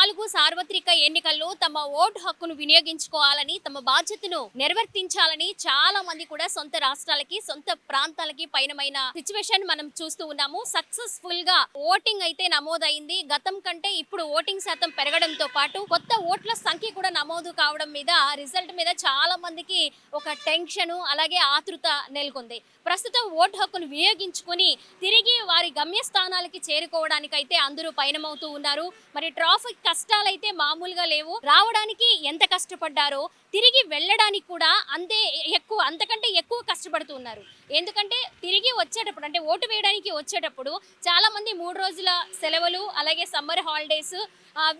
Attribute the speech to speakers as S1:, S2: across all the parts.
S1: నాలుగు సార్వత్రిక ఎన్నికల్లో తమ ఓటు హక్కును వినియోగించుకోవాలని తమ బాధ్యతను నిర్వర్తించాలని చాలా మంది కూడా సొంత రాష్ట్రాలకి సొంత ప్రాంతాలకి పయనమైన సిచ్యువేషన్ మనం చూస్తూ ఉన్నాము. సక్సెస్ఫుల్గా ఓటింగ్ అయితే నమోదైంది. గతం కంటే ఇప్పుడు ఓటింగ్ శాతం పెరగడంతో పాటు కొత్త ఓట్ల సంఖ్య కూడా నమోదు కావడం మీద రిజల్ట్ మీద చాలా మందికి ఒక టెన్షన్ అలాగే ఆతృత నెలకొంది. ప్రస్తుతం ఓటు హక్కును వినియోగించుకొని తిరిగి వారి గమ్యస్థానాలకి చేరుకోవడానికైతే అందరూ పయనమవుతూ ఉన్నారు. మరి ట్రాఫిక్ కష్టాలైతే మామూలుగా లేవు. రావడానికి ఎంత కష్టపడ్డారో తిరిగి వెళ్ళడానికి కూడా అంతే ఎక్కువ అంతకంటే ఎక్కువ కష్టపడుతూ ఉన్నారు. ఎందుకంటే తిరిగి వచ్చేటప్పుడు అంటే ఓటు వేయడానికి వచ్చేటప్పుడు చాలా మంది మూడు రోజుల సెలవులు అలాగే సమ్మర్ హాలిడేస్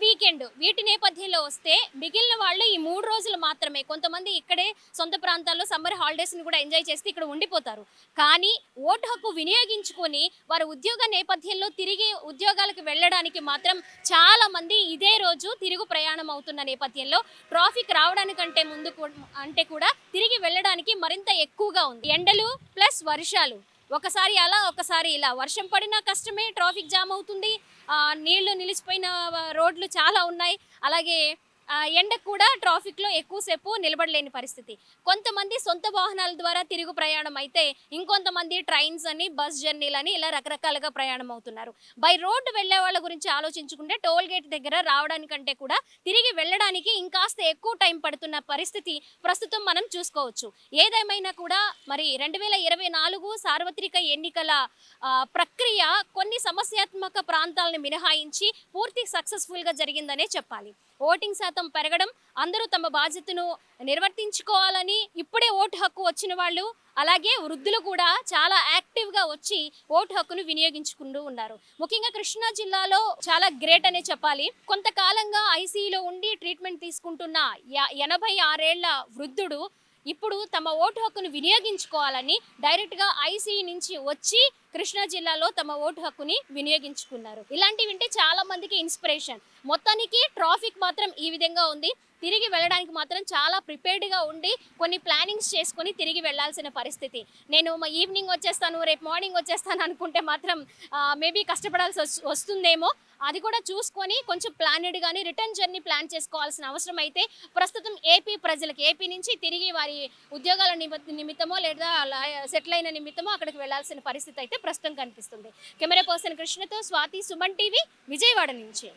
S1: వీకెండ్ వీటి నేపథ్యంలో వస్తే మిగిలిన వాళ్ళు ఈ మూడు రోజులు మాత్రమే కొంతమంది ఇక్కడే సొంత ప్రాంతాల్లో సమ్మర్ హాలిడేస్ని కూడా ఎంజాయ్ చేస్తే ఇక్కడ ఉండిపోతారు. కానీ ఓటు హక్కు వినియోగించుకొని వారి ఉద్యోగ నేపథ్యంలో తిరిగి ఉద్యోగాలకు వెళ్ళడానికి మాత్రం చాలా మంది ఇదే రోజు తిరుగు ప్రయాణం అవుతున్న నేపథ్యంలో ట్రాఫిక్ రావడానికంటే ముందు అంటే కూడా తిరిగి వెళ్ళడానికి మరింత ఎక్కువగా ఉంది. ఎండలు ప్లస్ వర్షాలు. ఒకసారి అలా ఒకసారి ఇలా. వర్షం పడినా కష్టమే ట్రాఫిక్ జామ్ అవుతుంది. నీళ్ళు నిలిచిపోయిన రోడ్లు చాలా ఉన్నాయి. అలాగే ఎండ కూడా ట్రాఫిక్లో ఎక్కువసేపు నిలబడలేని పరిస్థితి. కొంతమంది సొంత వాహనాల ద్వారా తిరుగు ప్రయాణం అయితే ఇంకొంతమంది ట్రైన్స్ అని బస్ జర్నీలని ఇలా రకరకాలుగా ప్రయాణం అవుతున్నారు. బై రోడ్డు వెళ్ళే వాళ్ళ గురించి ఆలోచించుకుంటే టోల్ గేట్ దగ్గర రావడానికంటే కూడా తిరిగి వెళ్ళడానికి ఇంకాస్త ఎక్కువ టైం పడుతున్న పరిస్థితి ప్రస్తుతం మనం చూసుకోవచ్చు. ఏదేమైనా కూడా మరి రెండు వేల ఇరవై నాలుగు సార్వత్రిక ఎన్నికల ప్రక్రియ కొన్ని సమస్యాత్మక ప్రాంతాలను మినహాయించి పూర్తి సక్సెస్ఫుల్గా జరిగిందనే చెప్పాలి. ఓటింగ్ శాతం పెరగడం అందరూ తమ బాధ్యతను నిర్వర్తించుకోవాలని ఇప్పుడే ఓటు హక్కు వచ్చిన వాళ్ళు అలాగే వృద్ధులు కూడా చాలా యాక్టివ్గా వచ్చి ఓటు హక్కును వినియోగించుకుంటూ ఉన్నారు. ముఖ్యంగా కృష్ణా జిల్లాలో చాలా గ్రేట్ అనే చెప్పాలి. కొంతకాలంగా ఐసీయూలో ఉండి ట్రీట్మెంట్ తీసుకుంటున్న ఎనభై ఆరేళ్ళ వృద్ధుడు ఇప్పుడు తమ ఓటు హక్కును వినియోగించుకోవాలని డైరెక్ట్గా ఐసీ నుంచి వచ్చి కృష్ణా జిల్లాలో తమ ఓటు హక్కుని వినియోగించుకున్నారు. ఇలాంటివి వింటే చాలా మందికి ఇన్స్పిరేషన్ మొత్తానికి ట్రాఫిక్ మాత్రం ఈ విధంగా ఉంది. తిరిగి వెళ్ళడానికి మాత్రం చాలా ప్రిపేర్డ్గా ఉండి కొన్ని ప్లానింగ్స్ చేసుకొని తిరిగి వెళ్ళాల్సిన పరిస్థితి. నేను మా ఈవినింగ్ వచ్చేస్తాను రేపు మార్నింగ్ వచ్చేస్తాను అనుకుంటే మాత్రం మేబీ కష్టపడాల్సి వస్తుందేమో. అది కూడా చూసుకొని కొంచెం ప్లానెడ్ కానీ రిటర్న్ జర్నీ ప్లాన్ చేసుకోవాల్సిన అవసరం అయితే ప్రస్తుతం ఏపీ ప్రజలకు ఏపీ నుంచి తిరిగి వారి ఉద్యోగాల నిమిత్తమో లేదా సెటిల్ అయిన నిమిత్తమో అక్కడికి వెళ్ళాల్సిన పరిస్థితి అయితే ప్రస్తుతం కనిపిస్తుంది. కెమెరా పర్సన్ కృష్ణతో స్వాతి సుమన్ టీవీ విజయవాడ నుంచి.